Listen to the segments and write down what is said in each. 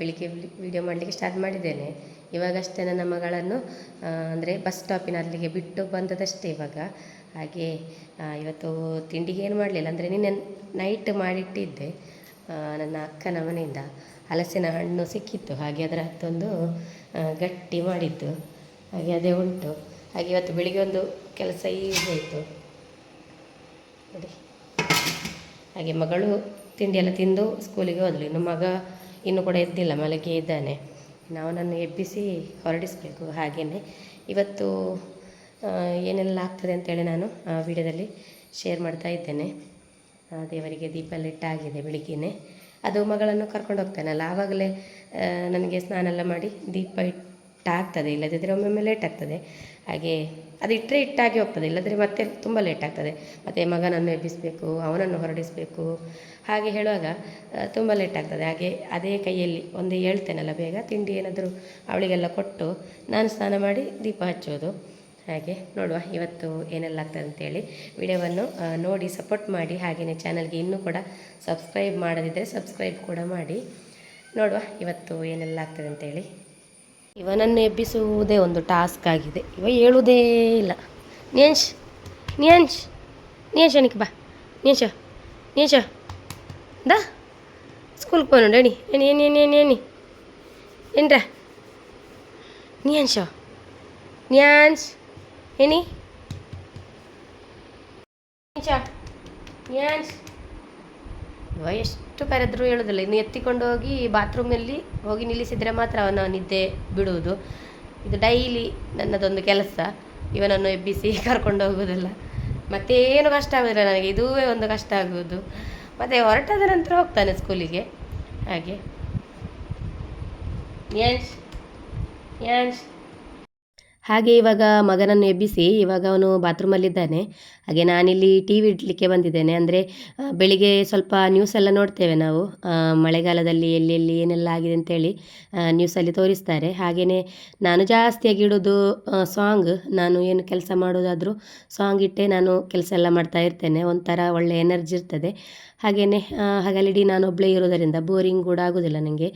ಬೆಳಿಗ್ಗೆ ವಿಡಿಯೋ ಮಾಡಲಿಕ್ಕೆ ಸ್ಟಾರ್ಟ್ ಮಾಡಿದ್ದೇನೆ. ಇವಾಗಷ್ಟೇ ನನ್ನ ಮಗಳನ್ನು ಅಂದರೆ ಬಸ್ ಸ್ಟಾಪಿನ ಅಲ್ಲಿಗೆ ಬಿಟ್ಟು ಬಂದದಷ್ಟೇ ಇವಾಗ. ಹಾಗೆ ಇವತ್ತು ತಿಂಡಿಗೆ ಏನು ಮಾಡಲಿಲ್ಲ, ಅಂದರೆ ನಿನ್ನೆ ನೈಟ್ ಮಾಡಿಟ್ಟಿದ್ದೆ ನನ್ನ ಅಕ್ಕನ ಮನೆಯಿಂದ. ಹಲಸಿನ ಹಣ್ಣು ಸಿಕ್ಕಿತ್ತು, ಹಾಗೆ ಅದರ ಹತ್ತೊಂದು ಗಟ್ಟಿ ಮಾಡಿದ್ದು. ಹಾಗೆ ಅದೇ ಉಂಟು. ಹಾಗೆ ಇವತ್ತು ಬೆಳಿಗ್ಗೆ ಒಂದು ಕೆಲಸ ಈಸಿ ಆಯಿತು ನೋಡಿ. ಹಾಗೆ ಮಗಳು ತಿಂಡಿ ಎಲ್ಲ ತಿಂದು ಸ್ಕೂಲಿಗೆ ಹೋದಳು ಇನ್ನು ಮಗ ಇನ್ನೂ ಕೂಡ ಎದ್ದಿಲ್ಲ ಮಲಗಿ ಇದ್ದಾನೆ. ನಾವು ನನ್ನ ಎಬ್ಬಿಸಿ ಹೊರಡಿಸಬೇಕು ಹಾಗೆಯೇ ಇವತ್ತು ಏನೆಲ್ಲ ಆಗ್ತದೆ ಅಂತೇಳಿ ನಾನು ವಿಡಿಯೋದಲ್ಲಿ ಶೇರ್ ಮಾಡ್ತಾ ಇದ್ದೇನೆ. ದೇವರಿಗೆ ದೀಪ ಎಲ್ಲ ಇಟ್ಟಾಗಿದೆ ಬೆಳಿಗ್ಗೆನೆ. ಅದು ಮಗಳನ್ನು ಕರ್ಕೊಂಡು ಹೋಗ್ತಾನಲ್ಲ, ಆವಾಗಲೇ ನನಗೆ ಸ್ನಾನ ಎಲ್ಲ ಮಾಡಿ ದೀಪ ಇಟ್ಟಾಗ್ತದೆ ಇಲ್ಲದಿದ್ದರೆ ಒಮ್ಮೊಮ್ಮೆ ಲೇಟ್ ಆಗ್ತದೆ. ಹಾಗೆ ಅದು ಇಟ್ಟರೆ ಇಟ್ಟಾಗಿ ಹೋಗ್ತದೆ, ಇಲ್ಲದ್ರೆ ಮತ್ತೆ ತುಂಬ ಲೇಟ್ ಆಗ್ತದೆ. ಮತ್ತೆ ಮಗನನ್ನು ಎಬ್ಬಿಸಬೇಕು, ಅವನನ್ನು ಹೊರಡಿಸಬೇಕು, ಹಾಗೆ ಹೇಳುವಾಗ ತುಂಬ ಲೇಟ್ ಆಗ್ತದೆ. ಹಾಗೆ ಅದೇ ಕೈಯಲ್ಲಿ ಒಂದು ಹೇಳ್ತೇನಲ್ಲ, ಬೇಗ ತಿಂಡಿ ಏನಾದರೂ ಅವಳಿಗೆಲ್ಲ ಕೊಟ್ಟು ನಾನು ಸ್ನಾನ ಮಾಡಿ ದೀಪ ಹಚ್ಚೋದು. ಹಾಗೆ ನೋಡುವ ಇವತ್ತು ಏನೆಲ್ಲ ಆಗ್ತದೆ ಅಂತೇಳಿ. ವಿಡಿಯೋವನ್ನು ನೋಡಿ ಸಪೋರ್ಟ್ ಮಾಡಿ. ಹಾಗೆಯೇ ಚಾನಲ್ಗೆ ಇನ್ನೂ ಕೂಡ ಸಬ್ಸ್ಕ್ರೈಬ್ ಮಾಡದಿದ್ದರೆ ಸಬ್ಸ್ಕ್ರೈಬ್ ಕೂಡ ಮಾಡಿ. ನೋಡುವ ಇವತ್ತು ಏನೆಲ್ಲ ಆಗ್ತದೆ ಅಂತೇಳಿ. ಇವನನ್ನು ಎಬ್ಬಿಸುವುದೇ ಒಂದು ಟಾಸ್ಕ್ ಆಗಿದೆ. ಇವ ಹೇಳುವುದೇ ಇಲ್ಲ. ನಿಯಂಶ್ ನಿಯಂಶ್ ನಿಯಂಶ್ ಅನಿಕ್ ಬಾ. ನಿಯಂಶ ನಿಯಂಶ ದಾ ಸ್ಕೂಲ್ಗೆ ಪೋನು ಎಣಿ ಎಣಿ ಎಣಿ ಎಣಿ ಎಣಿ ಎಣಿ. ಏನ್ರ? ನಿಯಂಶ ನಿಯಾನ್ಶ್ ಎಣಿ. ನಿಯಂಶ ನಿಯಾನ್ಶ್ ಇವ ಕರೆದ್ರೂ ಹೇಳೋದಿಲ್ಲ. ಇನ್ನು ಎತ್ತಿಕೊಂಡು ಹೋಗಿ ಬಾತ್ರೂಮಲ್ಲಿ ಹೋಗಿ ನಿಲ್ಲಿಸಿದರೆ ಮಾತ್ರ ಅವನ ನಿದ್ದೆ ಬಿಡುವುದು. ಇದು ಡೈಲಿ ನನ್ನದೊಂದು ಕೆಲಸ. ಇವನನ್ನು ಎಬ್ಬಿಸಿ ಕರ್ಕೊಂಡು ಹೋಗುವುದಿಲ್ಲ. ಮತ್ತೇನು ಕಷ್ಟ ಆಗೋದಿಲ್ಲ ನನಗೆ. ಇದುವೇ ಒಂದು ಕಷ್ಟ ಆಗುವುದು. ಮತ್ತೆ ಹೊರಟಾದ ನಂತರ ಹೋಗ್ತಾನೆ ಸ್ಕೂಲಿಗೆ ಹಾಗೆ. ಯಾಂಶ್ ಯಂಶ್ ಹಾಗೆ ಇವಾಗ ಮಗನನ್ನು ಎಬ್ಬಿಸಿ ಇವಾಗ ಅವನು ಬಾತ್ರೂಮಲ್ಲಿದ್ದಾನೆ. ಹಾಗೆ ನಾನಿಲ್ಲಿ ಟಿ ವಿ ಇಡಲಿಕ್ಕೆ ಬಂದಿದ್ದೇನೆ. ಅಂದರೆ ಬೆಳಿಗ್ಗೆ ಸ್ವಲ್ಪ ನ್ಯೂಸ್ ಎಲ್ಲ ನೋಡ್ತೇವೆ ನಾವು. ಮಳೆಗಾಲದಲ್ಲಿ ಎಲ್ಲೆಲ್ಲಿ ಏನೆಲ್ಲ ಆಗಿದೆ ಅಂತೇಳಿ ನ್ಯೂಸಲ್ಲಿ ತೋರಿಸ್ತಾರೆ. ಹಾಗೆಯೇ ನಾನು ಜಾಸ್ತಿಯಾಗಿ ಇಡೋದು ಸಾಂಗ್ ನಾನು ಏನು ಕೆಲಸ ಮಾಡೋದಾದರೂ ಸಾಂಗ್ ಇಟ್ಟೆ ನಾನು ಕೆಲಸ ಎಲ್ಲ ಮಾಡ್ತಾ ಇರ್ತೇನೆ. ಒಂಥರ ಒಳ್ಳೆ ಎನರ್ಜಿ ಇರ್ತದೆ. ಹಾಗೆಯೇ ಹಗಲಿಡೀ ನಾನು ಒಬ್ಬಳೇ ಇರೋದರಿಂದ ಬೋರಿಂಗ್ ಕೂಡ ಆಗೋದಿಲ್ಲ ನನಗೆ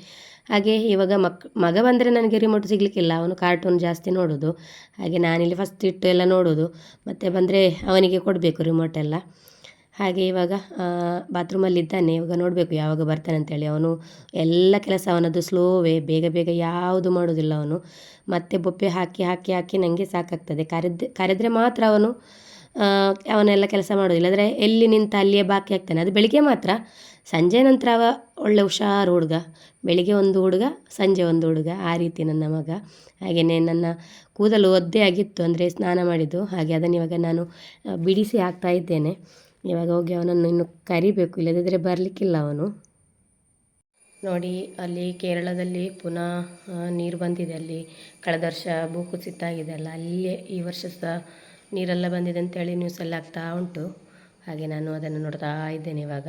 ಹಾಗೆ ಇವಾಗ ಮಕ್, ಮಗ ಬಂದರೆ ನನಗೆ ರಿಮೋಟ್ ಸಿಗಲಿಕ್ಕಿಲ್ಲ, ಅವನು ಕಾರ್ಟೂನ್ ಜಾಸ್ತಿ ನೋಡೋದು. ಹಾಗೆ ನಾನಿಲ್ಲಿ ಫಸ್ಟ್ ಇಟ್ಟು ಎಲ್ಲ ನೋಡೋದು. ಮತ್ತು ಬಂದರೆ ಅವನಿಗೆ ಕೊಡಬೇಕು ರಿಮೋಟ್ ಎಲ್ಲ. ಹಾಗೆ ಇವಾಗ ಬಾತ್ರೂಮಲ್ಲಿದ್ದಾನೆ ಇವಾಗ ನೋಡಬೇಕು ಯಾವಾಗ ಬರ್ತಾನೆ ಅಂತೇಳಿ. ಅವನು ಎಲ್ಲ ಕೆಲಸ ಅವನದ್ದು ಸ್ಲೋವೇ ಬೇಗ ಬೇಗ ಯಾವುದು ಮಾಡೋದಿಲ್ಲ ಅವನು. ಮತ್ತೆ ಬೊಪ್ಪೆ ಹಾಕಿ ಹಾಕಿ ಹಾಕಿ ನನಗೆ ಸಾಕಾಗ್ತದೆ. ಕರೆದ್, ಕರೆದರೆ ಮಾತ್ರ ಅವನು ಅವನೆಲ್ಲ ಕೆಲಸ ಮಾಡೋದಿಲ್ಲ. ಆದರೆ ಎಲ್ಲಿ ನಿಂತ ಅಲ್ಲಿಯೇ ಬಾಕಿ ಆಗ್ತಾನೆ. ಅದು ಬೆಳಿಗ್ಗೆ ಮಾತ್ರ. ಸಂಜೆ ನಂತರ ಅವ ಒಳ್ಳೆ ಹುಷಾರು ಹುಡುಗ. ಬೆಳಿಗ್ಗೆ ಒಂದು ಹುಡುಗ, ಸಂಜೆ ಒಂದು ಹುಡುಗ. ಆ ರೀತಿ ನನ್ನ ಮಗ. ಹಾಗೆಯೇ ನನ್ನ ಕೂದಲು ಒದ್ದೆ ಆಗಿತ್ತು ಅಂದರೆ ಸ್ನಾನ ಮಾಡಿದ್ದು. ಹಾಗೆ ಅದನ್ನು ಇವಾಗ ನಾನು ಬಿಡಿಸಿ ಹಾಕ್ತಾ ಇದ್ದೇನೆ. ಇವಾಗ ಹೋಗಿ ಅವನನ್ನು ಇನ್ನು ಕರಿಬೇಕು. ಇಲ್ಲದಿದ್ದರೆ ಬರಲಿಕ್ಕಿಲ್ಲ ಅವನು. ನೋಡಿ, ಅಲ್ಲಿ ಕೇರಳದಲ್ಲಿ ಪುನಃ ನೀರು ಬಂದಿದೆ. ಅಲ್ಲಿ ಕಳೆದ ವರ್ಷ ಭೂಕುಸಿತ ಆಗಿದೆ ಅಲ್ಲ. ಅಲ್ಲೇ ಈ ವರ್ಷ ಸಹ ನೀರೆಲ್ಲ ಬಂದಿದೆ ಅಂತೇಳಿ ನ್ಯೂಸಲ್ಲಿ ಆಗ್ತಾ ಉಂಟು. ಹಾಗೆ ನಾನು ಅದನ್ನು ನೋಡ್ತಾ ಇದ್ದೇನೆ ಇವಾಗ.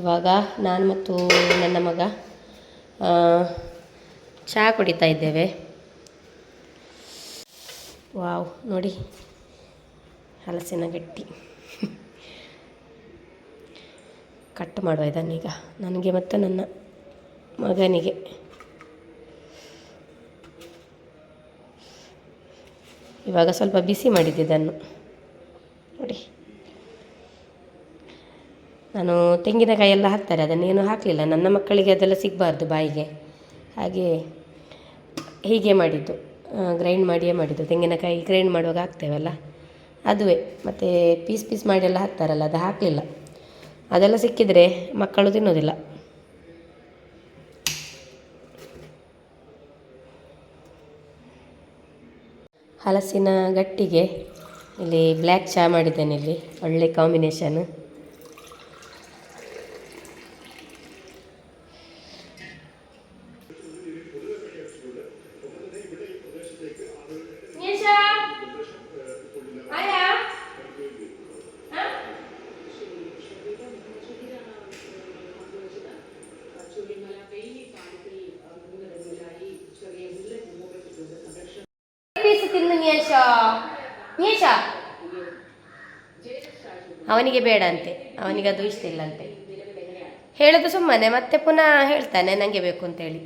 ಇವಾಗ ನಾನು ಮತ್ತು ನನ್ನ ಮಗ ಚಹಾ ಕುಡಿತಾ ಇದ್ದೇವೆ. ವಾವ್, ನೋಡಿ, ಹಲಸಿನ ಗಟ್ಟಿ. ಕಟ್ ಮಾಡುವ ಇದನ್ನೀಗ ನನಗೆ ಮತ್ತು ನನ್ನ ಮಗನಿಗೆ. ಇವಾಗ ಸ್ವಲ್ಪ ಬಿಸಿ ಮಾಡಿದ್ದೆ ಇದನ್ನು. ನೋಡಿ. ನಾನು ತೆಂಗಿನಕಾಯಿ ಎಲ್ಲ ಹಾಕ್ತಾರೆ, ಅದನ್ನೇನು ಹಾಕಲಿಲ್ಲ. ನನ್ನ ಮಕ್ಕಳಿಗೆ ಅದೆಲ್ಲ ಸಿಗಬಾರ್ದು ಬಾಯಿಗೆ. ಹಾಗೆ ಹೀಗೆ ಮಾಡಿದ್ದು. ಗ್ರೈಂಡ್ ಮಾಡಿಯೇ ಮಾಡಿದ್ದು. ತೆಂಗಿನಕಾಯಿ ಗ್ರೈಂಡ್ ಮಾಡುವಾಗ ಹಾಕ್ತೇವಲ್ಲ ಅದುವೇ. ಮತ್ತು ಪೀಸ್ ಪೀಸ್ ಮಾಡಿ ಎಲ್ಲ ಹಾಕ್ತಾರಲ್ಲ, ಅದು ಹಾಕಲಿಲ್ಲ. ಅದೆಲ್ಲ ಸಿಕ್ಕಿದರೆ ಮಕ್ಕಳು ತಿನ್ನೋದಿಲ್ಲ ಹಲಸಿನ ಗಟ್ಟಿಗೆ ಇಲ್ಲಿ ಬ್ಲ್ಯಾಕ್ ಚಹಾ ಮಾಡಿದ್ದೇನೆ ಇಲ್ಲಿ, ಒಳ್ಳೆ ಕಾಂಬಿನೇಷನ್ ಅವನಿಗೆ ಬೇಡ ಅಂತೆ ಅವನಿಗೆ ಅದು ಇಷ್ಟ ಇಲ್ಲ ಅಂತೆ ಹೇಳೋದು ಸುಮ್ಮನೆ ಮತ್ತೆ ಪುನಃ ಹೇಳ್ತಾನೆ ನನಗೆ ಬೇಕು ಅಂತೇಳಿ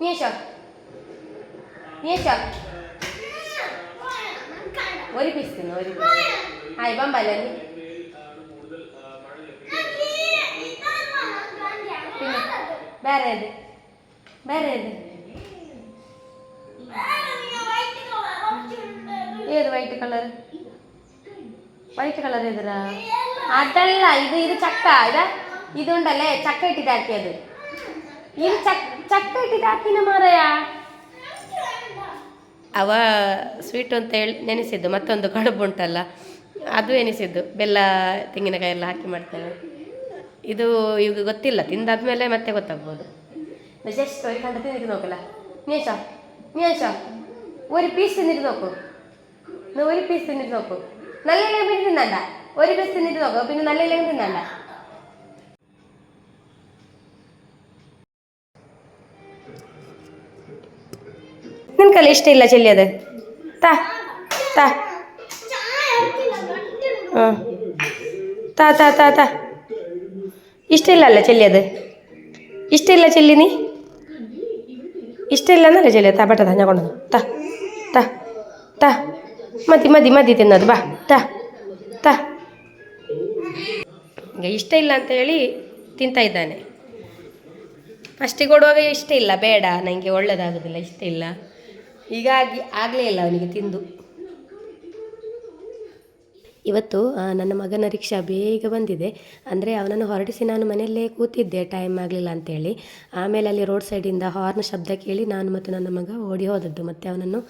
ನೀಶ ನೀಶ ಒರಿಪಿಸ್ತೀನಿ ಒರಿಪಿಸ್ತೀನಿ ಹಾಯ್ ಬಂಬಲ್ಲ ನೀ പിന്നെ ಬೇರೆ ಇದೆ ಬೇರೆ ಇದೆ ಏದು ವೈಟ್ ಕಲರ್ ವೈಟ್ ಕಲರ್ ಇದ್ರ ಅದಲ್ಲ ಇದು ಇದು ಚಕ್ಕ ಇದ ಇದು ಉಂಟಲ್ಲೇ ಚಕ್ಕ ಇಟ್ಟಿದ್ದು ಹಾಕಿ ಅದು ಇದು ಚಕ್ ಚಕ್ಕ ಇಟ್ಟಿದ್ದು ಹಾಕಿನ ಮಾರಾಯ ಅವ ಸ್ವೀಟ್ ಅಂತ ಹೇಳಿ ನೆನೆಸಿದ್ದು ಮತ್ತೊಂದು ಕಡುಬು ಉಂಟಲ್ಲ ಅದು ಎನಿಸಿದ್ದು ಬೆಲ್ಲ ತೆಂಗಿನಕಾಯಿ ಎಲ್ಲ ಹಾಕಿ ಮಾಡ್ತೇವೆ ಇದು ಈಗ ಗೊತ್ತಿಲ್ಲ ತಿಂದಾದ್ಮೇಲೆ ಮತ್ತೆ ಗೊತ್ತಾಗ್ಬೋದು ಜಸ್ಟ್ ഒരു കണ്ട തിന്നിട്ട് നോക്കല്ല നീശ നീശ ഒരു പീസ് തിന്നിട്ട് നോക്കൂ നീ ഒരു പീസ് തിന്നിട്ട് നോക്കൂ നല്ലില്ലെങ്കിൽ പിന്നെ തിന്നണ്ട. ഒരു ബസ് തിന്നിട്ട് നോക്കുക പിന്നെ നല്ലില്ലെങ്കിൽ തിന്നണ്ട. നിനക്കല്ല ഇഷ്ടമില്ല ചെല്ലിയത്? താ താ. താ താ താ താ. ഇഷ്ടമില്ലല്ല ചെല്ലിയത്? ഇഷ്ടമില്ല ചെല്ലി നീ? ഇഷ്ടമില്ല എന്നല്ല ചെല്ലിയത്? താ പെട്ടതാ ഞാൻ കൊണ്ടുവന്നു. താ താ താ. ಮದಿ ಮದಿ ಮದಿ ತಿನ್ನೋದು, ಬಾ, ತಾ ತಾ. ಈಗ ಇಷ್ಟ ಇಲ್ಲ ಅಂತ ಹೇಳಿ ತಿಂತ ಇದ್ದಾನೆ. ಫಸ್ಟಿಗೆ ಕೊಡುವಾಗ ಇಷ್ಟ ಇಲ್ಲ, ಬೇಡ ನನಗೆ ಒಳ್ಳೇದಾಗೋದಿಲ್ಲ, ಇಷ್ಟ ಇಲ್ಲ. ಹೀಗಾಗಿ ಆಗಲೇ ಇಲ್ಲ ಅವನಿಗೆ ತಿಂದು. ಇವತ್ತು ನನ್ನ ಮಗನ ರಿಕ್ಷಾ ಬೇಗ ಬಂದಿದೆ. ಅಂದರೆ ಅವನನ್ನು ಹೊರಡಿಸಿ ನಾನು ಮನೆಯಲ್ಲೇ ಕೂತಿದ್ದೆ ಟೈಮ್ ಆಗಲಿಲ್ಲ ಅಂತೇಳಿ ಆಮೇಲೆ ಅಲ್ಲಿ ರೋಡ್ ಸೈಡಿಂದ ಹಾರ್ನ್ ಶಬ್ದ ಕೇಳಿ ನಾನು ಮತ್ತು ನನ್ನ ಮಗ ಓಡಿ ಹೋದದ್ದು. ಮತ್ತು ಅವನನ್ನು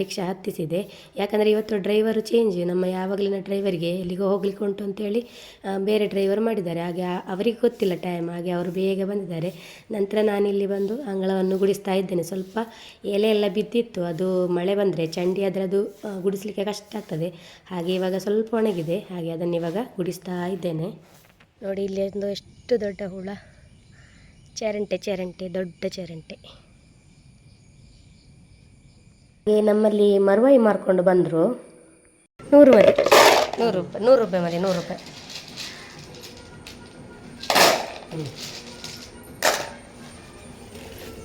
ರಿಕ್ಷಾ ಹತ್ತಿಸಿದೆ. ಯಾಕಂದರೆ ಇವತ್ತು ಡ್ರೈವರು ಚೇಂಜ್ ನಮ್ಮ ಯಾವಾಗಲಿನ ಡ್ರೈವರಿಗೆ ಎಲ್ಲಿಗೋ ಹೋಗ್ಲಿಕ್ಕೆ ಉಂಟು ಅಂತೇಳಿ ಬೇರೆ ಡ್ರೈವರ್ ಮಾಡಿದ್ದಾರೆ. ಹಾಗೆ ಅವರಿಗೆ ಗೊತ್ತಿಲ್ಲ ಟೈಮ್ ಹಾಗೆ ಅವರು ಬೇಗ ಬಂದಿದ್ದಾರೆ. ನಂತರ ನಾನು ಇಲ್ಲಿ ಬಂದು ಅಂಗಳವನ್ನು ಗುಡಿಸ್ತಾ ಇದ್ದೇನೆ. ಸ್ವಲ್ಪ ಎಲೆ ಎಲ್ಲ ಬಿದ್ದಿತ್ತು. ಅದು ಮಳೆ ಬಂದರೆ ಚಂಡಿ ಆದರೆ ಅದು ಗುಡಿಸ್ಲಿಕ್ಕೆ ಕಷ್ಟ ಆಗ್ತದೆ. ಹಾಗೆ ಇವಾಗ ಸ್ವಲ್ಪ ಒಣಗಿದೆ. ಹಾಗೆ ಅದನ್ನು ಇವಾಗ ಗುಡಿಸ್ತಾ ಇದ್ದೇನೆ. ನೋಡಿ, ಇಲ್ಲಿ ಒಂದು ಎಷ್ಟು ದೊಡ್ಡ ಹುಳ. ಚರಂಟೆ ಚರಂಟೆ, ದೊಡ್ಡ ಚರಂಟೆ. ನಮ್ಮಲ್ಲಿ ಮರುವಾಯಿ ಮಾರ್ಕೊಂಡು ಬಂದರು. ನೂರು ರೂಪಾಯಿ. ನೂರು ರೂಪಾಯಿ ನೂರು ರೂಪಾಯಿ ಮರಿ ನೂರು ರೂಪಾಯಿ.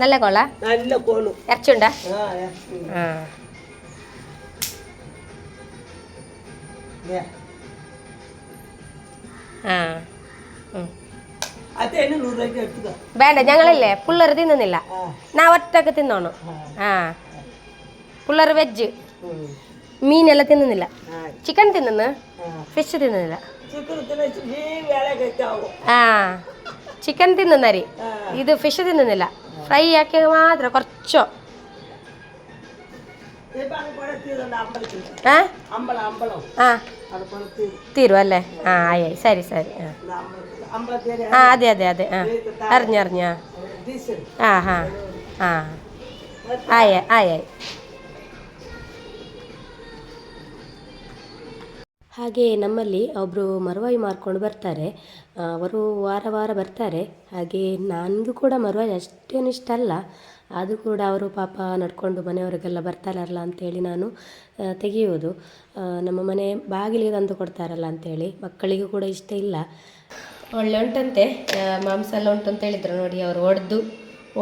നല്ല കോള നല്ല കോളു ഇറച്ചുണ്ടാ ആ ആ വേണ്ട ഞങ്ങളല്ലേ പിള്ളേർ തിന്നുന്നില്ല. ഞാൻ ഒറ്റയ്ക്ക് തിന്നോണം. ആ പിള്ളേർ വെജ്. മീനെല്ലാം തിന്നുന്നില്ല. ചിക്കൻ തിന്നുന്ന. ഫിഷ് തിന്നുന്നില്ല. ആ. ചിക്കൻ തിന്നുന്നരി. ഇത് ഫിഷ് തിന്നുന്നില്ല. ഫ്രൈ ആക്കി മാത്രം കുറച്ചോ. തീരും അല്ലേ? ആ ആയി സരി സരി. ആ. അതെ അതെ അതെ. ആ. അറിഞ്ഞറിഞ്ഞ ആ. ഹാ. ആ. ആയി ആയി. ಹಾಗೆ ನಮ್ಮಲ್ಲಿ ಒಬ್ಬರು ಮರುವಾಯಿ ಮಾರ್ಕೊಂಡು ಬರ್ತಾರೆ. ಅವರು ವಾರ ವಾರ ಬರ್ತಾರೆ. ಹಾಗೆ ನನಗೂ ಕೂಡ ಮರುವಾಯಿ ಅಷ್ಟೇನು ಇಷ್ಟ ಅಲ್ಲ. ಆದರೂ ಕೂಡ ಅವರು ಪಾಪ ನಡ್ಕೊಂಡು ಮನೆಯವರಿಗೆಲ್ಲ ಬರ್ತಾರಲ್ಲ ಅಂತೇಳಿ ನಾನು ತೆಗೆಯೋದು ನಮ್ಮ ಮನೆ ಬಾಗಿಲಿಗೆ ತಂದು ಕೊಡ್ತಾರಲ್ಲ ಅಂತೇಳಿ. ಮಕ್ಕಳಿಗೂ ಕೂಡ ಇಷ್ಟ ಇಲ್ಲ. ಒಳ್ಳೆ ಉಂಟಂತೆ. ಮಾಂಸ ಎಲ್ಲ ಉಂಟು ಅಂತ ಹೇಳಿದರು ನೋಡಿ, ಅವರು ಒಡೆದು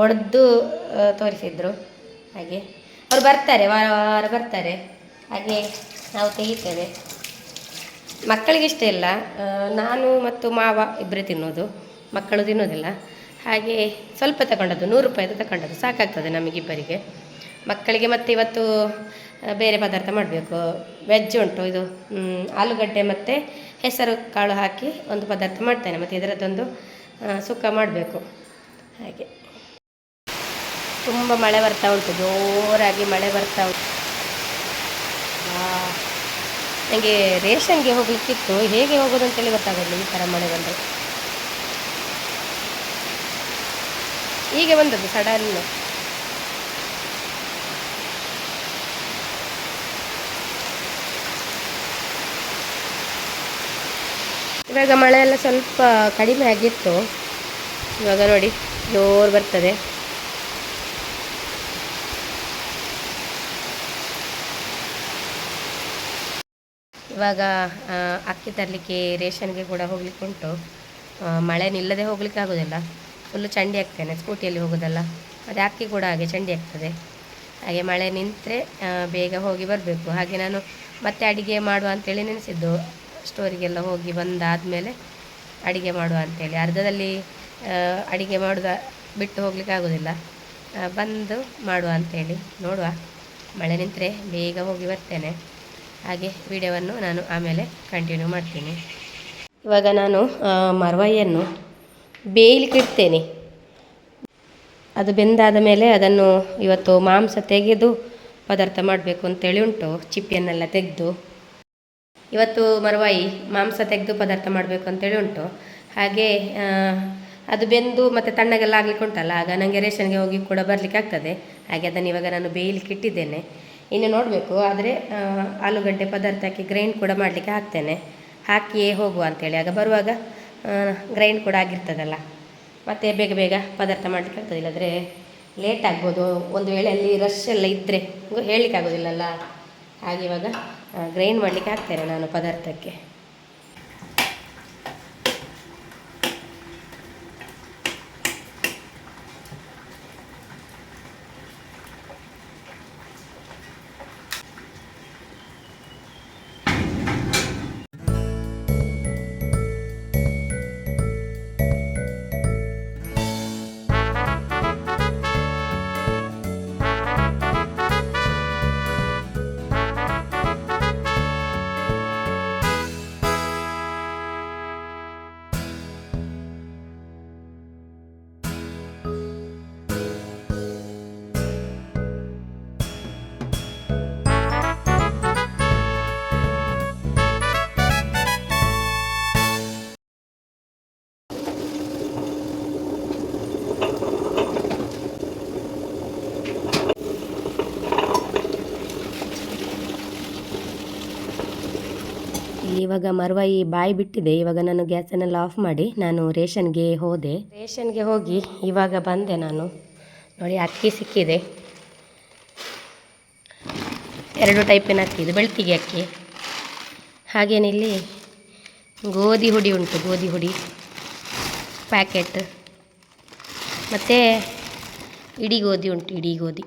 ಒಡೆದು ತೋರಿಸಿದ್ರು. ಹಾಗೆ. ಅವರು ಬರ್ತಾರೆ, ವಾರ ವಾರ ಬರ್ತಾರೆ. ಹಾಗೆ ನಾವು ತೆಗಿತೇವೆ. ಮಕ್ಕಳಿಗೆ ಇಷ್ಟ ಇಲ್ಲ. ನಾನು ಮತ್ತು ಮಾವ ಇಬ್ಬರೇ ತಿನ್ನೋದು, ಮಕ್ಕಳು ತಿನ್ನೋದಿಲ್ಲ. ಹಾಗೆ ಸ್ವಲ್ಪ ತಗೊಂಡದ್ದು, ನೂರು ರೂಪಾಯಿದು ತಗೊಂಡದ್ದು ಸಾಕಾಗ್ತದೆ ನಮಗಿಬ್ಬರಿಗೆ. ಮಕ್ಕಳಿಗೆ ಮತ್ತು ಇವತ್ತು ಬೇರೆ ಪದಾರ್ಥ ಮಾಡಬೇಕು. ವೆಜ್ ಉಂಟು, ಇದು ಆಲೂಗಡ್ಡೆ ಮತ್ತು ಹೆಸರು ಕಾಳು ಹಾಕಿ ಒಂದು ಪದಾರ್ಥ ಮಾಡ್ತೇನೆ. ಮತ್ತು ಇದರದ್ದೊಂದು ಸುಕ್ಕ ಮಾಡಬೇಕು. ಹಾಗೆ. ತುಂಬ ಮಳೆ ಬರ್ತಾ ಉಂಟು, ಜೋರಾಗಿ ಮಳೆ ಬರ್ತಾ ಉಂಟು. ನನಗೆ ರೇಷನ್ಗೆ ಹೋಗ್ಲಿಕ್ಕಿತ್ತು. ಹೇಗೆ ಹೋಗೋದು ಅಂತೇಳಿ ಗೊತ್ತಾಗಲಿಲ್ಲ ಈ ಥರ ಮಳೆ ಬಂದರೆ. ಹೀಗೆ ಬಂದದ್ದು ಸಡನ್ ಇವಾಗ ಮಳೆ ಎಲ್ಲ ಸ್ವಲ್ಪ ಕಡಿಮೆ ಆಗಿತ್ತು. ಇವಾಗ ನೋಡಿ ಜೋರು ಬರ್ತದೆ. ಇವಾಗ ಅಕ್ಕಿ ತರಲಿಕ್ಕೆ ರೇಷನ್ಗೆ ಕೂಡ ಹೋಗ್ಲಿಕ್ಕೆ ಉಂಟು. ಮಳೆ ನಿಲ್ಲದೆ ಹೋಗ್ಲಿಕ್ಕೆ ಆಗೋದಿಲ್ಲ. ಫುಲ್ಲು ಚಂಡಿ ಆಗ್ತೇನೆ, ಸ್ಕೂಟಿಯಲ್ಲಿ ಹೋಗೋದಲ್ಲ. ಮತ್ತು ಅಕ್ಕಿ ಕೂಡ ಹಾಗೆ ಚಂಡಿ ಆಗ್ತದೆ. ಹಾಗೆ ಮಳೆ ನಿಂತರೆ ಬೇಗ ಹೋಗಿ ಬರಬೇಕು. ಹಾಗೆ ನಾನು ಮತ್ತೆ ಅಡಿಗೆ ಮಾಡುವ ಅಂತೇಳಿ ನೆನೆಸಿದ್ದು. ಸ್ಟೋರಿಗೆಲ್ಲ ಹೋಗಿ ಬಂದಾದಮೇಲೆ ಅಡಿಗೆ ಮಾಡುವ ಅಂತೇಳಿ. ಅರ್ಧದಲ್ಲಿ ಅಡುಗೆ ಮಾಡುದ, ಬಿಟ್ಟು ಹೋಗ್ಲಿಕ್ಕೆ ಆಗೋದಿಲ್ಲ. ಬಂದು ಮಾಡುವ ಅಂತೇಳಿ. ನೋಡುವ. ಮಳೆ ನಿಂತರೆ ಬೇಗ ಹೋಗಿ ಬರ್ತೇನೆ. ಹಾಗೆ ವಿಡಿಯೋವನ್ನು ನಾನು ಆಮೇಲೆ ಕಂಟಿನ್ಯೂ ಮಾಡ್ತೀನಿ. ಇವಾಗ ನಾನು ಮರವಾಯಿಯನ್ನು ಬೇಯಲಿಕ್ಕೆ ಇಡ್ತೇನೆ. ಅದು ಬೆಂದಾದ ಮೇಲೆ ಅದನ್ನು ಇವತ್ತು ಮಾಂಸ ತೆಗೆದು ಪದಾರ್ಥ ಮಾಡಬೇಕು ಅಂತೇಳಿ ಉಂಟು, ಚಿಪ್ಪಿಯನ್ನೆಲ್ಲ ತೆಗೆದು. ಇವತ್ತು ಮರವಾಯಿ ಮಾಂಸ ತೆಗೆದು ಪದಾರ್ಥ ಮಾಡಬೇಕು ಅಂತೇಳಿ ಉಂಟು. ಹಾಗೆ ಅದು ಬೆಂದು ಮತ್ತು ತಣ್ಣಗೆಲ್ಲ ಆಗಲಿಕ್ಕೆ ಉಂಟಲ್ಲ, ಆಗ ನನಗೆ ರೇಷನ್ಗೆ ಹೋಗಿ ಕೂಡ ಬರಲಿಕ್ಕೆ ಆಗ್ತದೆ. ಹಾಗೆ ಅದನ್ನು ಇವಾಗ ನಾನು ಬೇಯಲಿಕ್ಕೆ ಇಟ್ಟಿದ್ದೇನೆ. ಇನ್ನು ನೋಡಬೇಕು, ಆದರೆ ಆಲೂಗಡ್ಡೆ ಪದಾರ್ಥಕ್ಕೆ ಗ್ರೈಂಡ್ ಕೂಡ ಮಾಡಲಿಕ್ಕೆ ಹಾಕ್ತೇನೆ. ಹಾಕಿಯೇ ಹೋಗುವ ಅಂತೇಳಿ. ಆಗ ಬರುವಾಗ ಗ್ರೈಂಡ್ ಕೂಡ ಆಗಿರ್ತದಲ್ಲ. ಮತ್ತು ಬೇಗ ಬೇಗ ಪದಾರ್ಥ ಮಾಡಲಿಕ್ಕೆ ಆಗ್ತದೆ ಇಲ್ಲದ್ರೆ ಲೇಟ್ ಆಗ್ಬೋದು. ಒಂದು ವೇಳೆ ಅಲ್ಲಿ ರಶ್ ಎಲ್ಲ ಇದ್ದರೆ ಹೇಳಲಿಕ್ಕೆ ಆಗೋದಿಲ್ಲಲ್ಲ. ಹಾಗೆ ಇವಾಗ ಗ್ರೈಂಡ್ ಮಾಡಲಿಕ್ಕೆ ಹಾಕ್ತೇನೆ ನಾನು ಪದಾರ್ಥಕ್ಕೆ. ಇವಾಗ ಮರವಾಯಿ ಬಾಯಿ ಬಿಟ್ಟಿದೆ. ಇವಾಗ ನಾನು ಗ್ಯಾಸನ್ನೆಲ್ಲ ಆಫ್ ಮಾಡಿ ನಾನು ರೇಷನ್ಗೆ ಹೋದೆ. ರೇಷನ್ಗೆ ಹೋಗಿ ಇವಾಗ ಬಂದೆ ನಾನು. ನೋಡಿ, ಅಕ್ಕಿ ಸಿಕ್ಕಿದೆ. ಎರಡು ಟೈಪಿನ ಅಕ್ಕಿ ಇದು, ಬೆಳ್ತಿಗೆ ಅಕ್ಕಿ. ಹಾಗೇನಿಲ್ಲಿ ಗೋಧಿ ಹುಡಿ ಉಂಟು, ಗೋಧಿ ಹುಡಿ ಪ್ಯಾಕೆಟ್. ಮತ್ತು ಇಡಿ ಗೋಧಿ ಉಂಟು, ಇಡೀ ಗೋಧಿ.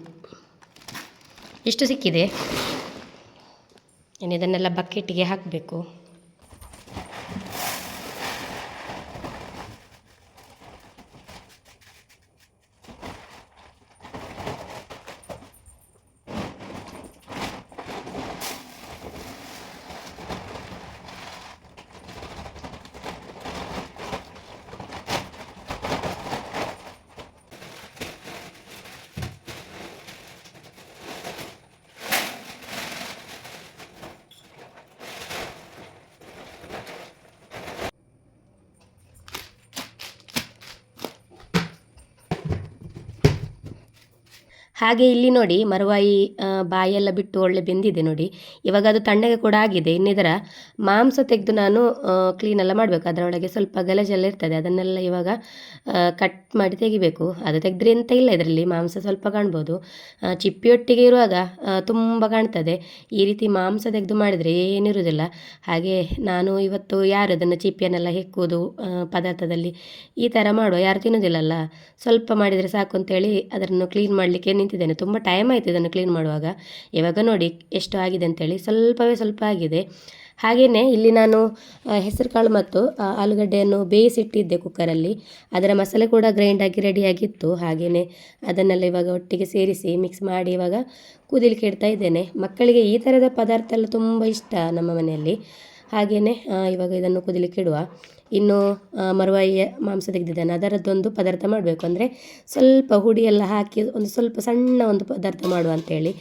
ಇಷ್ಟು ಸಿಕ್ಕಿದೆ? ಇನ್ನು ಇದನ್ನೆಲ್ಲ ಬಕೆಟಿಗೆ ಹಾಕಬೇಕು. ಹಾಗೆ ಇಲ್ಲಿ ನೋಡಿ ಮರವಾಯಿ ಬಾಯೆಲ್ಲ ಬಿಟ್ಟು ಒಳ್ಳೆ ಬೆಂದಿದೆ ನೋಡಿ. ಇವಾಗ ಅದು ತಣ್ಣಗೆ ಕೂಡ ಆಗಿದೆ. ಇನ್ನಿದರ ಮಾಂಸ ತೆಗೆದು ನಾನು ಕ್ಲೀನೆಲ್ಲ ಮಾಡಬೇಕು. ಅದರೊಳಗೆ ಸ್ವಲ್ಪ ಗಲಜೆಲ್ಲ ಇರ್ತದೆ. ಅದನ್ನೆಲ್ಲ ಇವಾಗ ಕಟ್ ಮಾಡಿ ತೆಗಿಬೇಕು. ಅದು ತೆಗೆದ್ರೆ ಎಂತ ಇಲ್ಲ ಇದರಲ್ಲಿ. ಮಾಂಸ ಸ್ವಲ್ಪ ಕಾಣ್ಬೋದು. ಚಿಪ್ಪಿಯೊಟ್ಟಿಗೆ ಇರುವಾಗ ತುಂಬ ಕಾಣ್ತದೆ. ಈ ರೀತಿ ಮಾಂಸ ತೆಗೆದು ಮಾಡಿದರೆ ಏನಿರುವುದಿಲ್ಲ ಹಾಗೆ ನಾನು ಇವತ್ತು ಯಾರು ಅದನ್ನು ಚಿಪ್ಪಿಯನ್ನೆಲ್ಲ ಹೆಕ್ಕುವುದು ಪದಾರ್ಥದಲ್ಲಿ ಈ ಥರ ಮಾಡುವ ಯಾರು ತಿನ್ನೋದಿಲ್ಲಲ್ಲ. ಸ್ವಲ್ಪ ಮಾಡಿದರೆ ಸಾಕು ಅಂತೇಳಿ ಅದನ್ನು ಕ್ಲೀನ್ ಮಾಡಲಿಕ್ಕೆ ನಿಂತಿದ್ದೇನೆ. ತುಂಬ ಟೈಮ್ ಆಯಿತು ಇದನ್ನು ಕ್ಲೀನ್ ಮಾಡುವಾಗ. ಇವಾಗ ನೋಡಿ ಎಷ್ಟು ಆಗಿದೆ ಅಂತೇಳಿ ಸ್ವಲ್ಪವೇ ಸ್ವಲ್ಪ ಆಗಿದೆ. ಹಾಗೆಯೇ ಇಲ್ಲಿ ನಾನು ಹೆಸರುಕಾಳು ಮತ್ತು ಆಲೂಗಡ್ಡೆಯನ್ನು ಬೇಯಿಸಿಟ್ಟಿದ್ದೆ ಕುಕ್ಕರಲ್ಲಿ. ಅದರ ಮಸಾಲೆ ಕೂಡ ಗ್ರೈಂಡ್ ಆಗಿ ರೆಡಿಯಾಗಿತ್ತು ಹಾಗೆಯೇ ಅದನ್ನೆಲ್ಲ ಇವಾಗ ಒಟ್ಟಿಗೆ ಸೇರಿಸಿ ಮಿಕ್ಸ್ ಮಾಡಿ ಇವಾಗ ಕುದಿಲಿಕ್ಕೆ ಇಡ್ತಾ ಇದ್ದೇನೆ. ಮಕ್ಕಳಿಗೆ ಈ ಥರದ ಪದಾರ್ಥ ಎಲ್ಲ ತುಂಬ ಇಷ್ಟ ನಮ್ಮ ಮನೆಯಲ್ಲಿ. ಹಾಗೆಯೇ ಇವಾಗ ಇದನ್ನು ಕುದಿಲಿಕ್ಕೆ ಇಡುವ. ಇನ್ನು ಮರವಾಯಿಯ ಮಾಂಸ ತೆಗೆದಿದ್ದಾನೆ. ಅದರದ್ದೊಂದು ಪದಾರ್ಥ ಮಾಡಬೇಕು. ಅಂದರೆ ಸ್ವಲ್ಪ ಹುಡಿ ಎಲ್ಲ ಹಾಕಿ ಒಂದು ಸ್ವಲ್ಪ ಸಣ್ಣ ಒಂದು ಪದಾರ್ಥ ಮಾಡುವ ಅಂತೇಳಿ.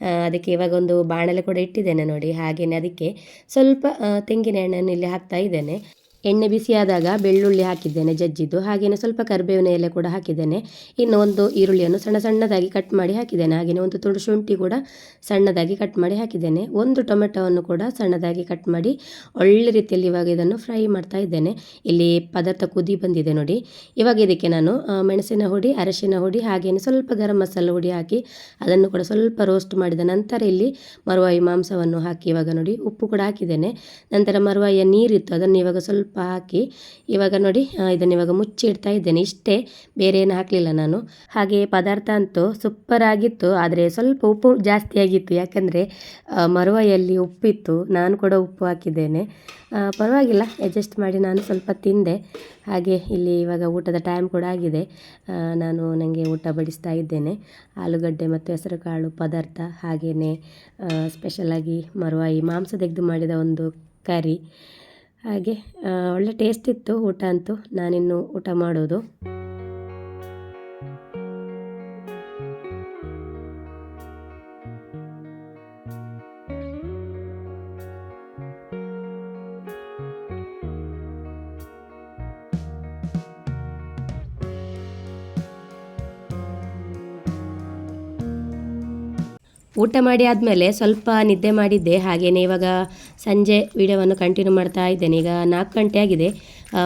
ಆ, ಅದಕ್ಕೆ ಇವಾಗ ಒಂದು ಬಾಣಲೆ ಕೂಡ ಇಟ್ಟಿದ್ದೇನೆ ನೋಡಿ. ಹಾಗೆಯೇ ಅದಕ್ಕೆ ಸ್ವಲ್ಪ ತೆಂಗಿನ ಎಣ್ಣೆಯನ್ನು ಇಲ್ಲಿ ಹಾಕ್ತಾ ಇದ್ದೇನೆ. ಎಣ್ಣೆ ಬಿಸಿಯಾದಾಗ ಬೆಳ್ಳುಳ್ಳಿ ಹಾಕಿದ್ದೇನೆ, ಜಜ್ಜಿದ್ದು. ಹಾಗೆಯೇ ಸ್ವಲ್ಪ ಕರಿಬೇವಿನ ಎಲೆ ಕೂಡ ಹಾಕಿದ್ದೇನೆ. ಇನ್ನು ಒಂದು ಈರುಳ್ಳಿಯನ್ನು ಸಣ್ಣ ಸಣ್ಣದಾಗಿ ಕಟ್ ಮಾಡಿ ಹಾಕಿದ್ದೇನೆ. ಹಾಗೆಯೇ ಒಂದು ತುಂಡು ಶುಂಠಿ ಕೂಡ ಸಣ್ಣದಾಗಿ ಕಟ್ ಮಾಡಿ ಹಾಕಿದ್ದೇನೆ. ಒಂದು ಟೊಮೆಟೊವನ್ನು ಕೂಡ ಸಣ್ಣದಾಗಿ ಕಟ್ ಮಾಡಿ ಒಳ್ಳೆ ರೀತಿಯಲ್ಲಿ ಇವಾಗ ಇದನ್ನು ಫ್ರೈ ಮಾಡ್ತಾ ಇದ್ದೇನೆ. ಇಲ್ಲಿ ಪದಾರ್ಥ ಕುದಿ ಬಂದಿದೆ ನೋಡಿ. ಇವಾಗ ಇದಕ್ಕೆ ನಾನು ಮೆಣಸಿನ ಹುಡಿ, ಅರಶಿನ ಹುಡಿ ಹಾಗೆಯೇ ಸ್ವಲ್ಪ ಗರಂ ಮಸಾಲ ಹುಡಿ ಹಾಕಿ ಅದನ್ನು ಕೂಡ ಸ್ವಲ್ಪ ರೋಸ್ಟ್ ಮಾಡಿದ ನಂತರ ಇಲ್ಲಿ ಮರುವಾಯಿ ಮಾಂಸವನ್ನು ಹಾಕಿ ಇವಾಗ ನೋಡಿ ಉಪ್ಪು ಕೂಡ ಹಾಕಿದ್ದೇನೆ. ನಂತರ ಮರುವಾಯಿಯ ನೀರಿತ್ತು. ಅದನ್ನು ಇವಾಗ ಸ್ವಲ್ಪ ಸ್ವಲ್ಪ ಹಾಕಿ ಇವಾಗ ನೋಡಿ ಇದನ್ನು ಇವಾಗ ಮುಚ್ಚಿ ಇಡ್ತಾ ಇದ್ದೇನೆ. ಇಷ್ಟೇ ಬೇರೆ ಏನು ಹಾಕಲಿಲ್ಲ ನಾನು. ಹಾಗೆ ಪದಾರ್ಥ ಅಂತೂ ಸೂಪರ್ ಆಗಿತ್ತು, ಆದರೆ ಸ್ವಲ್ಪ ಉಪ್ಪು ಜಾಸ್ತಿ ಆಗಿತ್ತು. ಯಾಕಂದರೆ ಮರುವಾಯಲ್ಲಿ ಉಪ್ಪಿತ್ತು. ನಾನು ಕೂಡ ಉಪ್ಪು ಹಾಕಿದ್ದೇನೆ. ಪರವಾಗಿಲ್ಲ ಅಡ್ಜಸ್ಟ್ ಮಾಡಿ ನಾನು ಸ್ವಲ್ಪ ತಿಂದೆ. ಹಾಗೆ ಇಲ್ಲಿ ಇವಾಗ ಊಟದ ಟೈಮ್ ಕೂಡ ಆಗಿದೆ. ನಾನು ನನಗೆ ಊಟ ಬಡಿಸ್ತಾ ಇದ್ದೇನೆ. ಆಲೂಗಡ್ಡೆ ಮತ್ತು ಹೆಸರುಕಾಳು ಪದಾರ್ಥ, ಹಾಗೆಯೇ ಸ್ಪೆಷಲಾಗಿ ಮರುವಾಯಿ ಮಾಂಸ ತೆಗೆದು ಮಾಡಿದ ಒಂದು ಕರಿ. ಹಾಗೆ ಒಳ್ಳೆ ಟೇಸ್ಟ್ ಇತ್ತು ಊಟ ಅಂತೂ ನಾನಿನ್ನು ಊಟ ಮಾಡೋದು. ಊಟ ಮಾಡಿ ಆದಮೇಲೆ ಸ್ವಲ್ಪ ನಿದ್ದೆ ಮಾಡಿದ್ದೆ. ಹಾಗೆಯೇ ಇವಾಗ ಸಂಜೆ ವಿಡಿಯೋವನ್ನು ಕಂಟಿನ್ಯೂ ಮಾಡ್ತಾ ಇದ್ದೇನೆ. ಈಗ ನಾಲ್ಕು ಗಂಟೆ ಆಗಿದೆ.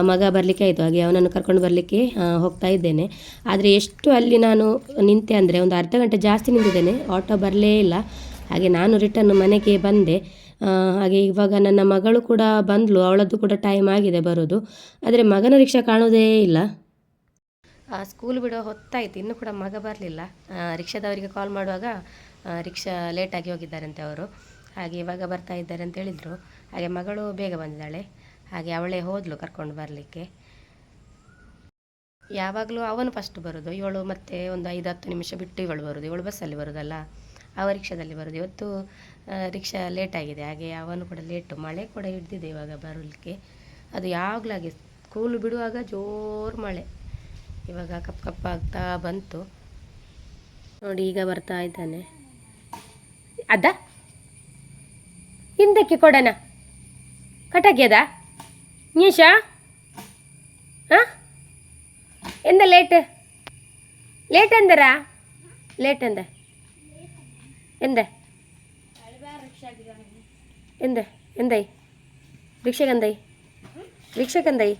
ಮಗ ಬರಲಿಕ್ಕೆ ಆಯಿತು. ಹಾಗೆ ಅವನನ್ನು ಕರ್ಕೊಂಡು ಬರಲಿಕ್ಕೆ ಹೋಗ್ತಾ ಇದ್ದೇನೆ. ಆದರೆ ಎಷ್ಟು ಅಲ್ಲಿ ನಾನು ನಿಂತೆ ಅಂದರೆ ಒಂದು ಅರ್ಧ ಗಂಟೆ ಜಾಸ್ತಿ ನಿಂತಿದ್ದೇನೆ. ಆಟೋ ಬರಲೇ ಇಲ್ಲ. ಹಾಗೆ ನಾನು ರಿಟರ್ನ್ ಮನೆಗೆ ಬಂದೆ. ಹಾಗೆ ಇವಾಗ ನನ್ನ ಮಗಳು ಕೂಡ ಬಂದಳು ಅವಳದ್ದು ಕೂಡ ಟೈಮ್ ಆಗಿದೆ ಬರೋದು. ಆದರೆ ಮಗನ ರಿಕ್ಷಾ ಕಾಣೋದೇ ಇಲ್ಲ. ಸ್ಕೂಲ್ ಬಿಡೋ ಹೊತ್ತಾಯಿತು. ಇನ್ನೂ ಕೂಡ ಮಗ ಬರಲಿಲ್ಲ. ರಿಕ್ಷಾದವರಿಗೆ ಕಾಲ್ ಮಾಡುವಾಗ ರಿಕ್ಷಾ ಲೇಟಾಗಿ ಹೋಗಿದ್ದಾರಂತೆ ಅವರು. ಹಾಗೆ ಇವಾಗ ಬರ್ತಾ ಇದ್ದಾರೆ ಅಂತ ಹೇಳಿದರು. ಹಾಗೆ ಮಗಳು ಬೇಗ ಬಂದಿದ್ದಾಳೆ. ಹಾಗೆ ಅವಳೇ ಹೋದಳು ಕರ್ಕೊಂಡು ಬರಲಿಕ್ಕೆ. ಯಾವಾಗಲೂ ಅವನು ಫಸ್ಟ್ ಬರೋದು, ಇವಳು ಮತ್ತೆ ಒಂದು ಐದು, ಹತ್ತು ನಿಮಿಷ ಬಿಟ್ಟು ಇವಳು ಬರೋದು. ಇವಳು ಬಸ್ಸಲ್ಲಿ ಬರೋದಲ್ಲ ಅವ ರಿಕ್ಷಾದಲ್ಲಿ ಬರೋದು. ಇವತ್ತು ರಿಕ್ಷಾ ಲೇಟಾಗಿದೆ ಹಾಗೆ ಅವನು ಕೂಡ ಲೇಟು ಮಳೆ ಕೂಡ ಹಿಡ್ದಿದೆ ಇವಾಗ ಬರಲಿಕ್ಕೆ. ಅದು ಯಾವಾಗಲಾಗಿ ಸ್ಕೂಲ್ ಬಿಡುವಾಗ ಜೋರು ಮಳೆ. ಇವಾಗ ಕಪ್ ಕಪ್ಪಾಗ್ತಾ ಬಂತು. ನೋಡಿ, ಈಗ ಬರ್ತಾ ಇದ್ದಾನೆ. ಅದ ಹಿಂದಕ್ಕೆ ಕೊಡೋಣ ಕಟಾಕ್ಯದ ನೀಶ ಹಾಂ ಎಂದ ಲೇಟ್ ಲೇಟ್ ಅಂದರ ಲೇಟ್ ಅಂದ ಎಂದ ಎಂದ ಎಂದೈ ರಿಕ್ಷೆಗಂದೈ ರಿಕ್ಷೆಗಂದೈ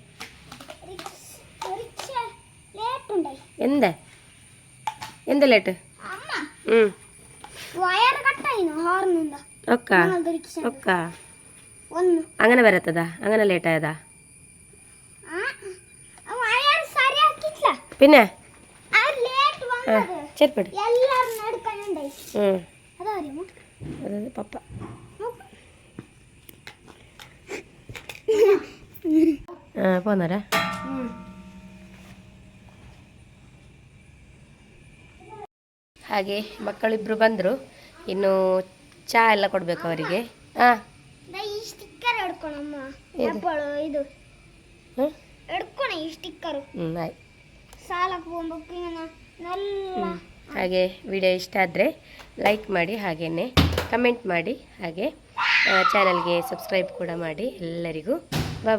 ಎಂದ ಎಂದ ಲೇಟ್ ಹ್ಞೂ ವಯರ್ ಕಟ್ಟಾಯಿನ ಹಾರ್ನಿಂದ ಒಕ್ಕ ರಿಕ್ಷಾ ಒಕ್ಕ ಒಂದು അങ്ങനെ ಬರತ್ತದ അങ്ങനെ ಲೇಟ್ ಆಯದ ವಯರ್ ಸರಿ ಹಾಕಿತ್ಲ പിന്നെ ಅವ್ರು ಲೇಟ್ ಬಂದದು ചെരുപ്പടി ಎಲ್ಲಾರು ನಡ್ಕೊಂಡೆ ಹ್ಞೂ ಅದಾವ್ರಿ ಮುಟ್ അതായത് പപ്പ ആ പോന്നരാ ಹಾಗೆ ಮಕ್ಕಳಿಬ್ರು ಬಂದರು. ಇನ್ನು ಚಹಾ ಎಲ್ಲ ಕೊಡಬೇಕು ಅವರಿಗೆ. ಹಾಂ? ಇದು. ಹ್ಞೂ ಆಯ್ತು ಹಾಗೆ ವಿಡಿಯೋ ಇಷ್ಟ ಆದರೆ ಲೈಕ್ ಮಾಡಿ ಹಾಗೆಯೇ ಕಮೆಂಟ್ ಮಾಡಿ ಹಾಗೆ ಚಾನಲ್ಗೆ ಸಬ್ಸ್ಕ್ರೈಬ್ ಕೂಡ ಮಾಡಿ ಎಲ್ಲರಿಗೂ.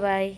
ಬಾಯ್